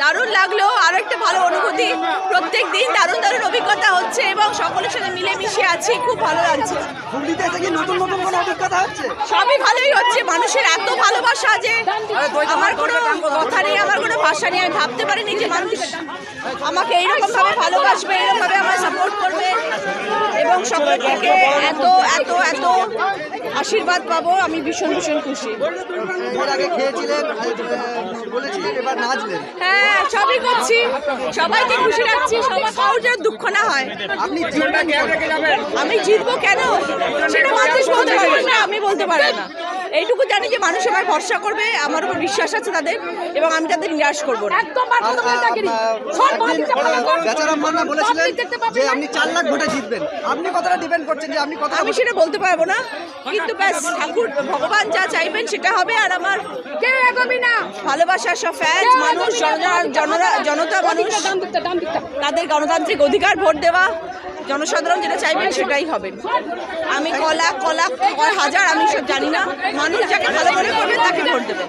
দারুণ লাগল আর একটা ভালো অনুভূতি। প্রত্যেক দিন দারুণ দারুণ অভিজ্ঞতা হচ্ছে এবং সকলের সাথে মিলেমিশে আছি খুব ভালো লাগছে। হুগলিতে এসে কি নতুন নতুন কোনো অভিজ্ঞতা হচ্ছে? সবই ভালোই হচ্ছে মানুষের এত ভালোবাসা যে আমার কোনো কথা নেই আমার কোনো ভাষা নেই আমি ভাবতে পারিনি যে মানুষ আমাকে এইরকম ভাবে ভালোবাসবে এরকম ভাবে আমার এবং সকল থেকে। এত এত এত আশীর্বাদ পাবো আমি ভীষণ ভীষণ খুশি। এর আগে খেয়েছিলেন আহ, বলেছিলেন এবার নাচলেন। হ্যাঁ সবই করছি। সবাইকে খুশি রাখছি সবার কারোর যেন দুঃখ না হয়। আপনি আমি জিতবো কেন? সেটা মানুষ বলতে পারবে না আমি বলতে পারব না। এইটুকু জানি যে মানুষ আমার ভরসা করবে আমার উপর বিশ্বাস আছে তাদের এবং আমি তাদের নিরাশ করব না। বেচারাম মান্না বলেছিলেন যে আপনি চার লাখ ভোটে জিতবেন। আপনি কতটা ডিপেন্ড করছেন যে আপনি কতটা আমি সেটা বলতে পারব না কিন্তু ব্যাস ঠাকুর ভগবান যা চাইবেন সেটা হবে আর আমার কেউ এগোবি না। ভালোবাসার সব মানুষ জনতা মানুষ তাদের গণতান্ত্রিক অধিকার ভোট দেওয়া জনসাধারণ যেটা চাইবেন সেটাই হবে। আমি কলা কলা, কয় হাজার, আমি সব জানি না। মানুষ যাকে ভালো মনে করবে তাকে ভোট দেবে।